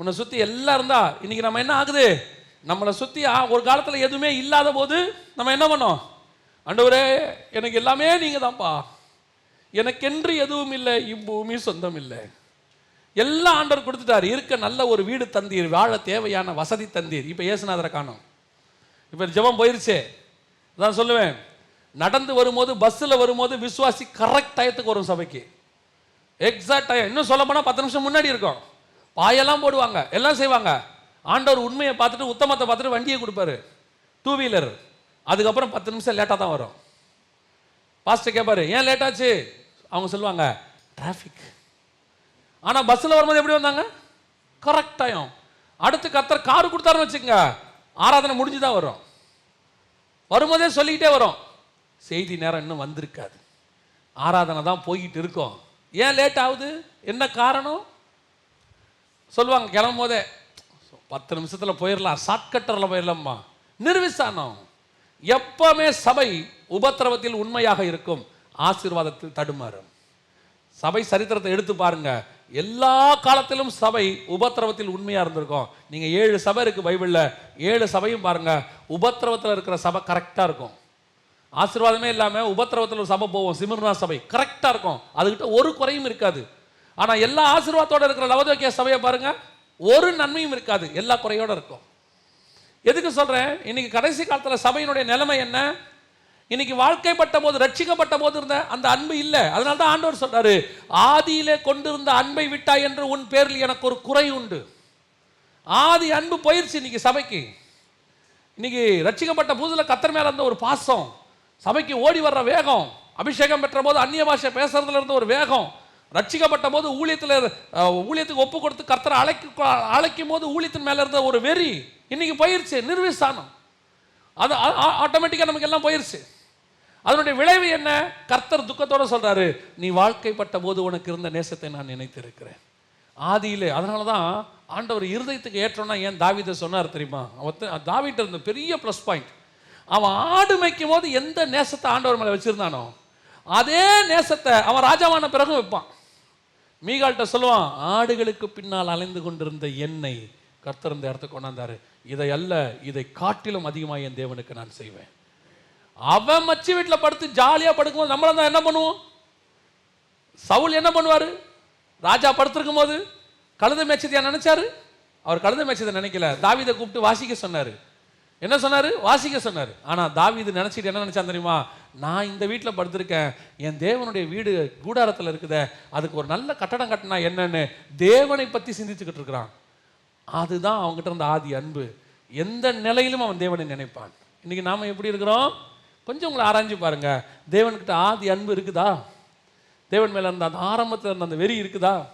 உன்னை சுற்றி எல்லாம் இருந்தா இன்னைக்கு நம்ம என்ன ஆகுது? நம்மளை சுற்றி ஒரு காலத்தில் எதுவுமே இல்லாத போது நம்ம என்ன பண்ணோம்? ஆண்டவரே எனக்கு எல்லாமே நீங்கள் தான்ப்பா எனக்கென்று எதுவும் இல்லை இப்பூமி சொந்தம் இல்லை. எல்லாம் ஆண்டவர் கொடுத்துட்டார். இருக்க நல்ல ஒரு வீடு தந்தீர் வாழ தேவையான வசதி தந்தீர். இப்போ ஏசுநாதரை காணும். இப்போ ஜெபம் போயிருச்சே. அதான் சொல்லுவேன். நடந்து வரும்போது பஸ்ஸில் வரும்போது விசுவாசி கரெக்ட் டயத்துக்கு வரும் சபைக்கு. எக்ஸாக்ட் டைம் இன்னும் சொல்ல போனால் பத்து நிமிஷம் முன்னாடி இருக்கும். பாயெல்லாம் போடுவாங்க எல்லாம் செய்வாங்க. ஆண்டவர் உண்மையை பார்த்துட்டு உத்தமத்தை பார்த்துட்டு வண்டியை கொடுப்பாரு. டூ வீலர் அதுக்கப்புறம் பத்து நிமிஷம் லேட்டாக தான் வரும். பாஸ்டர் கேட்பாரு ஏன் லேட்டாச்சு அவங்க சொல்லுவாங்க டிராஃபிக் ஆனால் பஸ்ஸில் வரும்போது எப்படி வந்தாங்க? கரெக்ட் டைம் அடுத்து கத்தர் கார் கொடுத்தாருன்னு வச்சுக்கோங்க ஆராதனை முடிஞ்சு தான் வரும். வரும்போதே சொல்லிக்கிட்டே வரும் செய்தி நேரம் இன்னும் வந்திருக்காது. ஆராதனை தான் போய்கிட்டு இருக்கோம். ஏன் லேட் ஆகுது? என்ன காரணம்? சொல்லுவாங்க கிளம்பும் போதே பத்து நிமிஷத்தில் போயிடலாம் ஷார்ட்கட்டரில் போயிடலாம்மா நிர்விசானம். எப்பவுமே சபை உபத்திரவத்தில் உண்மையாக இருக்கும். ஆசீர்வாதத்தில் தடுமாறும். சபை சரித்திரத்தை எடுத்து பாருங்க. எல்லா காலத்திலும் சபை உபத்திரவத்தில் உண்மையா இருந்திருக்கும். நீங்க ஏழு சபை இருக்கு பைபிள்ல. ஏழு சபையும் பாருங்க. உபத்திரவத்தில் இருக்கிற சபை கரெக்டா இருக்கும். ஆசீர்வாதமே இல்லாம உபத்திரவத்தில் ஒரு சபை போவோம். சிமிர்னா சபை கரெக்டா இருக்கும். அதுகிட்ட ஒரு குறையும் இருக்காது. ஆனால் எல்லா ஆசீர்வாதத்தோடு இருக்கிற லவதோக்கிய சபையை பாருங்க ஒரு நன்மையும் இருக்காது. எல்லா குறையோட இருக்கும். எதுக்கு சொல்கிறேன் இன்னைக்கு கடைசி காலத்தில் சபையினுடைய நிலைமை என்ன? இன்னைக்கு வாழ்க்கைப்பட்ட போது ரட்சிக்கப்பட்ட போது இருந்த அந்த அன்பு இல்லை. அதனால தான் ஆண்டவர் சொல்றாரு ஆதியிலே கொண்டிருந்த அன்பை விட்டாய் என்று உன் பேரில் எனக்கு ஒரு குறை உண்டு. ஆதி அன்பு போயிருச்சு இன்னைக்கு சபைக்கு. இன்னைக்கு ரட்சிக்கப்பட்ட புதுல கத்தர் மேலே இருந்த ஒரு பாசம் சபைக்கு ஓடி வர்ற வேகம் அபிஷேகம் பெற்ற போது அந்நிய பாஷை பேசுறதுல இருந்த ஒரு வேகம் ரட்சிக்கப்பட்ட போது ஊழியத்தில் ஊழியத்துக்கு ஒப்பு கொடுத்து கர்த்தரை அழைக்க அழைக்கும் போது ஊழியத்தின் மேலே இருந்த ஒரு வெறி இன்னைக்கு போயிருச்சு நிர்விசானம். அது ஆட்டோமேட்டிக்காக நமக்கு எல்லாம் போயிருச்சு. அதனுடைய விளைவு என்ன? கர்த்தர் துக்கத்தோடு சொல்கிறாரு நீ வாழ்க்கைப்பட்ட போது உனக்கு இருந்த நேசத்தை நான் நினைத்திருக்கிறேன். ஆதியிலே அதனால தான் ஆண்டவர் இருதயத்துக்கு ஏற்றோன்னா ஏன் தாவிதை சொன்னார் தெரியுமா? அவன் தாவீட்ட இருந்த பெரிய ப்ளஸ் பாயிண்ட் அவன் ஆடு மேய்க்கும் போது எந்த நேசத்தை ஆண்டவர் மேலே வச்சிருந்தானோ அதே நேசத்தை அவன் ராஜாவான பிறகும் வைப்பான். மீகால்கிட்ட சொல்லுவான் ஆடுகளுக்கு பின்னால் அலைந்து கொண்டிருந்த என்னை கர்த்தர் இந்த இடத்துக்கு கொண்டாந்தாரு. இதை அல்ல இதை காட்டிலும் அதிகமாக என் தேவனுக்கு நான் செய்வேன். அவன் மச்சி வீட்டில் படுத்து ஜாலியாக படுக்கும்போது நம்மள தான் என்ன பண்ணுவோம்? சவுல் என்ன பண்ணுவாரு? ராஜா படுத்திருக்கும் போது கழுத மேய்ச்சதையா நினைச்சாரு? அவர் கழுத மேய்ச்சதை நினைக்கல. தாவிதை கூப்பிட்டு வாசிக்க சொன்னாரு. என்ன சொன்னாரு? வாசிக்க சொன்னாரு. ஆனா தாவிது நினைச்சிட்டு என்ன நினச்சான் தெரியுமா? நான் இந்த வீட்டில் படுத்திருக்கேன். என் தேவனுடைய வீடு கூடாரத்தில் இருக்குத. அதுக்கு ஒரு நல்ல கட்டடம் கட்டினா என்னன்னு தேவனை பற்றி சிந்திச்சுக்கிட்டு இருக்கிறான். அதுதான் அவங்ககிட்ட இருந்த ஆதி அன்பு. எந்த நிலையிலும் அவன் தேவனை நினைப்பான். இன்னைக்கு நாம் எப்படி இருக்கிறோம்? கொஞ்சம் உங்களை ஆராய்ஞ்சு பாருங்கள் தேவன்கிட்ட ஆதி அன்பு இருக்குதா? தேவன் மேலே இருந்த அந்த ஆரம்பத்தில் இருந்த அந்த வெறி இருக்குதா?